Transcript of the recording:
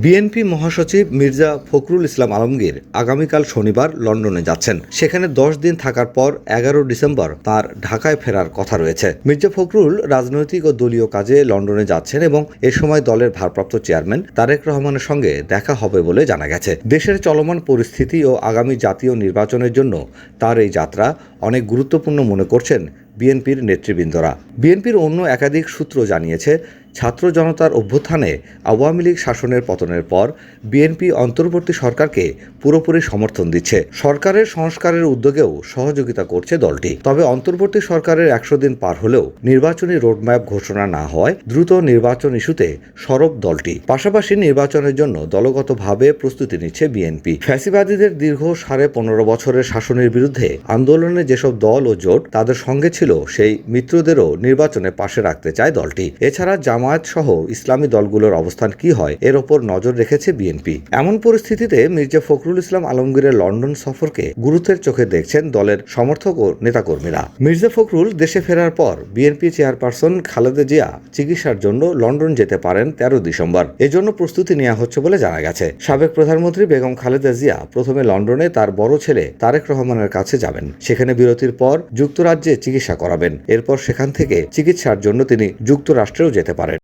BNP মহাসচিব মির্জা ফখরুল ইসলাম আলমগীর আগামীকাল শনিবার লন্ডনে যাচ্ছেন। সেখানে দশ দিন থাকার পর এগারো ডিসেম্বর তার ঢাকায় ফেরার কথা রয়েছে। মির্জা ফখরুল রাজনৈতিক ও দলীয় কাজে লন্ডনে যাচ্ছেন এবং এ সময় দলের ভারপ্রাপ্ত চেয়ারম্যান তারেক রহমানের সঙ্গে দেখা হবে বলে জানা গেছে। দেশের চলমান পরিস্থিতি ও আগামী জাতীয় নির্বাচনের জন্য তার এই যাত্রা অনেক গুরুত্বপূর্ণ মনে করছেন বিএনপির নেতৃবৃন্দরা। বিএনপির অন্য একাধিক সূত্র জানিয়েছে, ছাত্র জনতার অভ্যুত্থানে আওয়ামী লীগ শাসনের পতনের পর বিএনপি অন্তর্বর্তী সরকারকে পুরোপুরি সমর্থন দিচ্ছে। সরকারের সংস্কারের উদ্যোগেও সহযোগিতা করছে দলটি। তবে অন্তর্বর্তী সরকারের একশো দিন পার হলেও নির্বাচনী রোডম্যাপ ঘোষণা না হওয়ায় দ্রুত নির্বাচন ইস্যুতে সরব দলটি। পাশাপাশি নির্বাচনের জন্য দলগতভাবে প্রস্তুতি নিচ্ছে বিএনপি। ফ্যাসিবাদীদের দীর্ঘ সাড়ে পনেরো বছরের শাসনের বিরুদ্ধে আন্দোলনে যেসব দল ও জোট তাদের সঙ্গে ছিল, সেই মিত্রদেরও নির্বাচনে পাশে রাখতে চায় দলটি। এছাড়া জামায়াত সহ ইসলামী দলগুলোর অবস্থান কি হয়, এর ওপর নজর রেখেছে বিএনপি। এমন পরিস্থিতিতে মির্জা ফখরুল ইসলাম আলমগীরের লন্ডন সফরকে গুরুত্বের চোখে দেখছেন দলের সমর্থক ও নেতাকর্মীরা। মির্জা ফখরুল দেশে ফেরার পর বিএনপি চেয়ারপারসন খালেদা জিয়া চিকিৎসার জন্য লন্ডন যেতে পারেন তেরো ডিসেম্বর। এজন্য প্রস্তুতি নেওয়া হচ্ছে বলে জানা গেছে। সাবেক প্রধানমন্ত্রী বেগম খালেদা জিয়া প্রথমে লন্ডনে তার বড় ছেলে তারেক রহমানের কাছে যাবেন। সেখানে বিরতির পর যুক্তরাজ্যে চিকিৎসা করাবেন। এরপর সেখান থেকে চিকিৎসার জন্য তিনি যুক্তরাষ্ট্রেও যেতে পারেন।